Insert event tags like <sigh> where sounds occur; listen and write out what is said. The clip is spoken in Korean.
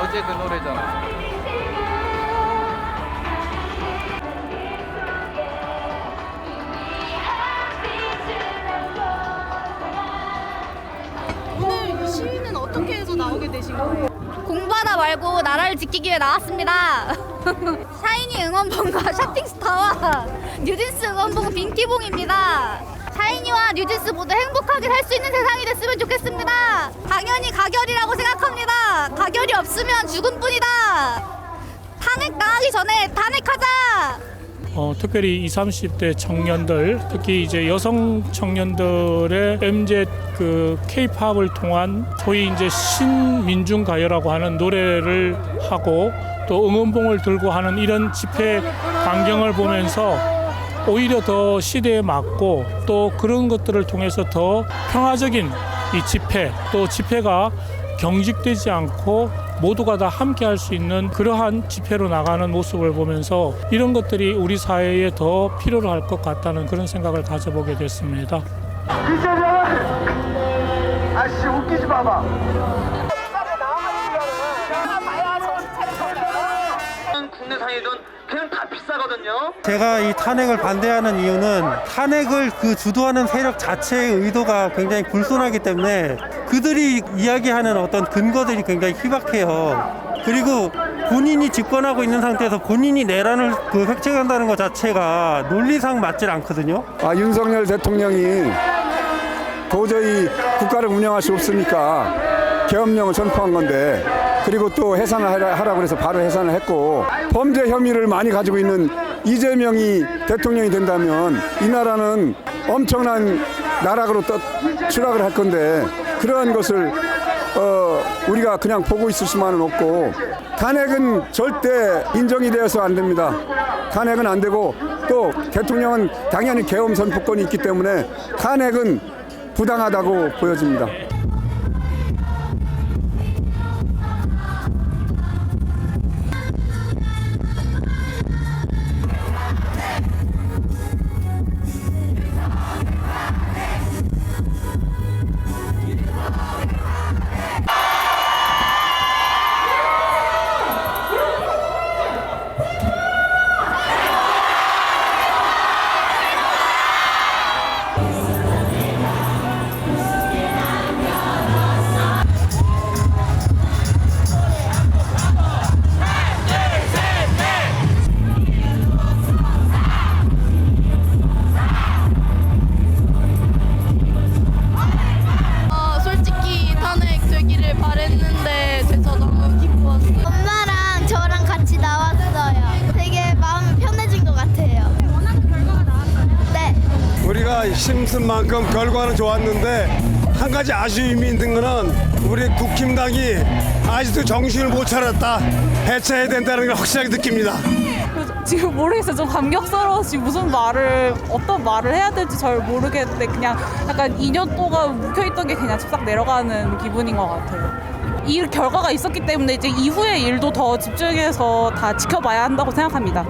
어제 그 노래잖아. 오늘 시위는 어떻게 해서 나오게 되신 거예요? 공부하다 말고 나라를 지키기 위해 나왔습니다. <laughs> 샤이니 응원봉과 <laughs> 쇼핑스타와 뉴진스 응원봉 빈티봉입니다. 샤이니와 뉴진스 모두 행복하게 살 수 있는 세상이 됐으면 좋겠습니다. 당연히 가결이라고 생각합니다. 가결이 없으면 죽음뿐이다. 탄핵 당하기 전에 탄핵하자. 어, 특별히 20, 30대 청년들, 특히 이제 여성 청년들의 MZ 그 K-팝을 통한 소위 이제 신민중 가요라고 하는 노래를 하고 또 응원봉을 들고 하는 이런 집회 광경을 보면서 오히려 더 시대에 맞고 또 그런 것들을 통해서 더 평화적인 이 집회 또 집회가 경직되지 않고 모두가 다 함께 할 수 있는 그러한 집회로 나가는 모습을 보면서 이런 것들이 우리 사회에 더 필요로 할 것 같다는 그런 생각을 가져보게 됐습니다. 아씨 웃기지 마봐. 국내산이든 비싸거든요. 제가 이 탄핵을 반대하는 이유는 탄핵을 그 주도하는 세력 자체의 의도가 굉장히 불손하기 때문에 그들이 이야기하는 어떤 근거들이 굉장히 희박해요. 그리고 본인이 집권하고 있는 상태에서 본인이 내란을 그 획책한다는 것 자체가 논리상 맞질 않거든요. 아 윤석열 대통령이 도저히 국가를 운영할 수 없으니까 계엄령을 선포한 건데 그리고 또 해산을 하라- 하라고 그래서 바로 해산을 했고 범죄 혐의를 많이 가지고 있는 이재명이 대통령이 된다면 이 나라는 엄청난 나락으로 떠, 추락을 할 건데 그러한 것을 어, 우리가 그냥 보고 있을 수만은 없고 탄핵은 절대 인정이 되어서 안 됩니다. 탄핵은 안 되고 또 대통령은 당연히 계엄 선포권이 있기 때문에 탄핵은 부당하다고 보여집니다. 힘쓴 만큼 결과는 좋았는데 한 가지 아쉬움이 있는 거는 우리 국힘당이 아직도 정신을 못 차렸다 해체해야 된다는 걸 확실하게 느낍니다. 지금 모르겠어요. 좀 감격스러워서 지금 무슨 말을 어떤 말을 해야 될지 잘 모르겠는데 그냥 약간 2년 동안 묵혀있던 게 그냥 싹 내려가는 기분인 것 같아요. 이 결과가 있었기 때문에 이제 이후의 일도 더 집중해서 다 지켜봐야 한다고 생각합니다.